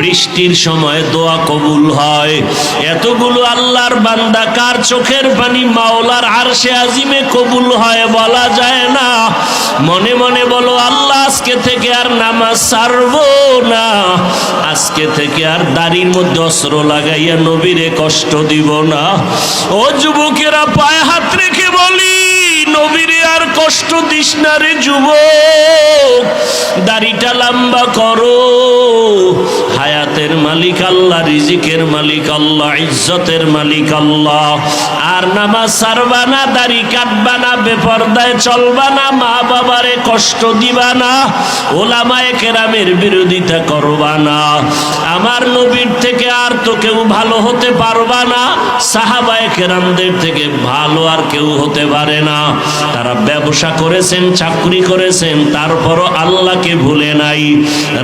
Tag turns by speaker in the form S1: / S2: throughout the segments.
S1: বৃষ্টির সময় দোয়া কবুল হয়। এতগুলো আল্লাহর বান্দা কার চোখের পানি মাওলার আরশে আজিমে কবুল হয় বলা যায় না। মনে মনে বলো, আল্লাহ, আজকে থেকে আর নামাজ সারবো না। আজকে থেকে আর দাড়ির মধ্যে অস্ত্র লাগাইয়া নবীরে কষ্ট দিব না। ও যুবকেরা, পায়ে হাত রেখে বলি, নবীরে আর কষ্ট দিস না রে যুবক, দাড়িটা লম্বা করো। হায়াতের মালিক আল্লাহ, রিজিকের মালিক আল্লাহ, ইজ্জতের মালিক আল্লাহ। আর নামাজ সারবা না, দাড়ি কাটবা না, বেপর্দায় চলবা না, মা বাবারে কষ্ট দিবা না, ওলামায়ে কেরামের বিরোধিতা করবা না। আমার নবীর থেকে আর তো কেউ ভালো হতে পারবা না, সাহাবায়ে কেরামদের থেকে ভালো আর কেউ হতে পারে না। তারা ব্যবসা করেছেন, চাকরি করেছেন, তারপরও আল্লাহকে ভুলে নাই।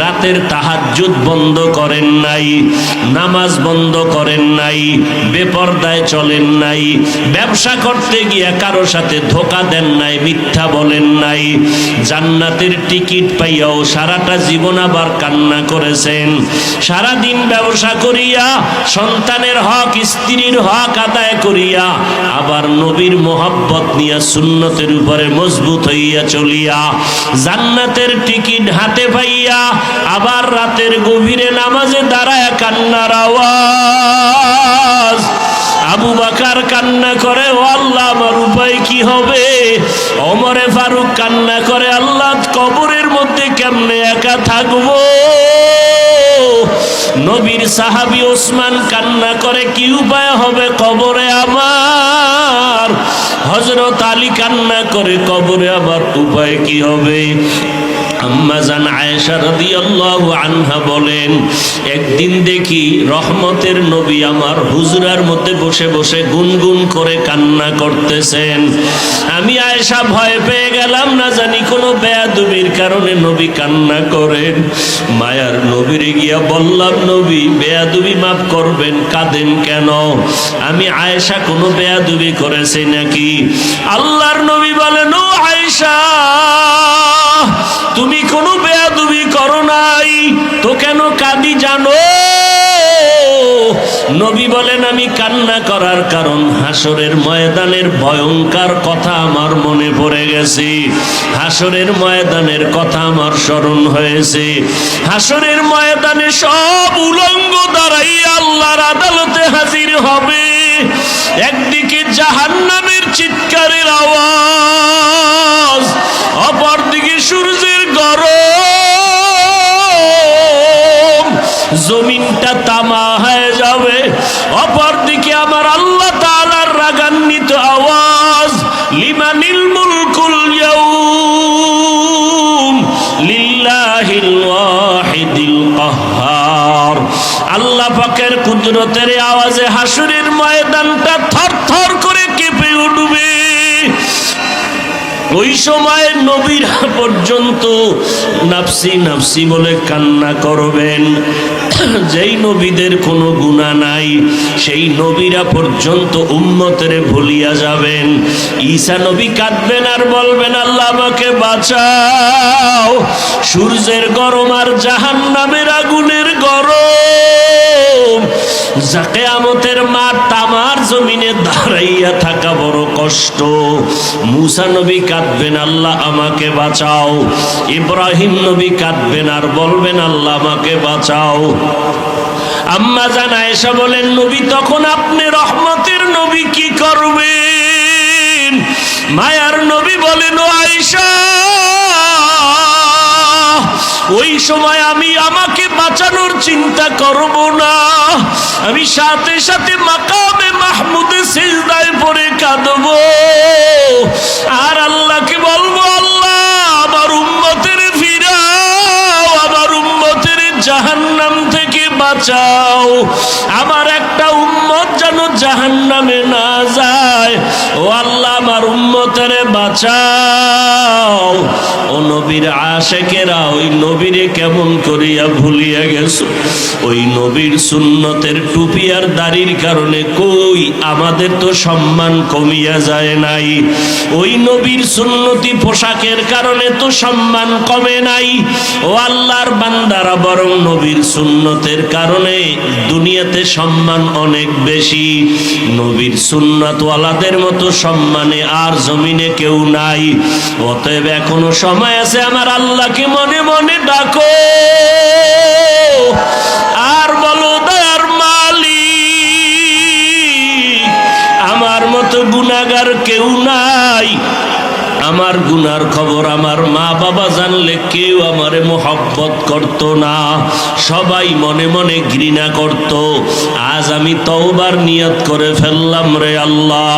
S1: রাতের তাহাজ্জুদ বন্ধ করেন নাই, নামাজ বন্ধ করেন নাই, বেপর্দায় চলেন নাই, ব্যবসা করতে গিয়ে কারও সাথে ধোকা দেন নাই, মিথ্যা বলেন নাই, জান্নাতের টিকিট পাইয়াও সারাটা জীবন আবার কান্না করেছেন। সারা দিন ব্যবসা করিয়া, সন্তানের হক, স্ত্রীর হক আদায় করিয়া, আবার নবীর মোহাব্বত নিয়া সুন্নতের উপরে মজবুত হইয়া চলিয়া, জান্নাতের টিকিট হাতে পাইয়া, আবার রাতের গভীরে নামাজে দাঁড়ায় কান্নার আওয়াজ। আবু বাকার কান্না করে, ও আল্লাহ, আমার উপায় কি হবে? অমরে ফারুক কান্না করে, আল্লাহ, কবরের মধ্যে কেমনে একা থাকব? নবীর সাহাবি ওসমান কান্না করে, কি উপায় হবে কবরে আমার? হজরত আলী কান্না করে, কবরে আমার উপায় কি হবে? আম্মা জান আয়েশা রাদিয়াল্লাহু আনহা বলেন, একদিন দেখি রহমতের নবী আমার হুজরার মধ্যে বসে বসে গুনগুন করে কান্না করতেছেন। আমি আয়েশা ভয় পেয়ে গেলাম, না জানি কোনো বেয়াদবির কারণে নবী কান্না করেন। মায়ার নবীর গিয়া বললাম, নবী, বেয়াদবি মাফ করবেন, কাঁদেন কেন? আমি আয়েশা কোনো বেয়াদবি করেছি নাকি? আল্লাহর নবী বলেন, ও আয়েশা বেয়াদবি করো নাই, তো কেন কাঁদি জানো? নবী বলেন, আমি কান্না করার কারণ হাসরের ময়দানের ভয়ঙ্কর কথা আমার মনে পড়ে গেছে। হাসরের ময়দানের কথা আমার স্মরণ হয়েছে। হাসরের ময়দানে সব উলঙ্গ দ্বারাই আল্লাহর আদালতে হাজির হবে। একদিকে জাহান্নামের চিৎকারের আওয়াজ জমিনটা তামা হয়ে যাবে। অপরদিকে আমার আল্লাহ তালার রাগান্বিত আওয়াজ লিমানিল মুলকুল লিল্লাহিল ওয়াহিদিল আল্লাহ পাকের কুদরতের আওয়াজে হাসুরের ওই সময় নবীরা পর্যন্ত নাফসি নাফসি বলে কান্না করবেন। যেই নবীদের কোনো গুণা নাই, সেই নবীরা পর্যন্ত উম্মতের ভুলিয়া যাবেন। ঈসা নবী কাঁদবেন আর বলবেন, আল্লাহ আমাকে বাঁচাও। সূর্যের গরম আর জাহান নামের আগুনের গরম। যাকে আমতের মাঠ তামার জমিনে দাঁড়াইয়া থাকা বড় কষ্ট। মুসা নবী কাঁদবেন, আল্লাহ আমাকে বাঁচাও। ইব্রাহিম নবী কাঁদবেন আর বলবেন, আল্লাহ আমাকে বাঁচাও। আম্মা জানা এসে বলেন, নবী, তখন আপনি রহমতের নবী কি করবেন? মায়ার নবী বলেন, ও আয়েশা ওই সময় আমি আমাকে বাঁচানোর চিন্তা করব না। আমি সাথে সাথে মাকামে মাহমুদে সিজদায় পড়ে কাঁদবো। আর আল্লাহকে বলব, আল্লাহ, আমার উম্মতের ফিরাও, আমার উম্মতের জাহান্নাম থেকে বাঁচাও। আমার একটা উম্মত যেন জাহান্নামে না যায়। ও আল্লাহ, আমার উম্মতের বাঁচাও। নবীর আশেকেরা, ওই নবীরে কেমন করিয়া ভুলিয়া গেছো? ওই নবীর সুন্নতের টুপি আর দাড়ির কারণে কই আমাদের তো সম্মান কমিয়া যায় নাই? ওই নবীর সুন্নতি পোশাকের কারণে তো সম্মান কমে নাই। ও আল্লাহর বান্দারা, বরং নবীর সুন্নতের কারণে দুনিয়াতে সম্মান অনেক বেশি। নবীর সুন্নতওয়ালাদের মতো সম্মানে আর জমিনে কেউ নাই। অতএব এখনও সময় আছে আমার আল্লাহকে মনে মনে ডাকো? আর বলো, দয়ার মালিক, আমার মতো গুনাগার কেউ নাই। আমার গুনার খবর আমার মা বাবা জানলে কেউ আমারে মোহব্বত করত না। সবাই মনে মনে ঘৃণা করত। আজ আমি তওবার নিয়ত করে ফেললাম রে আল্লাহ।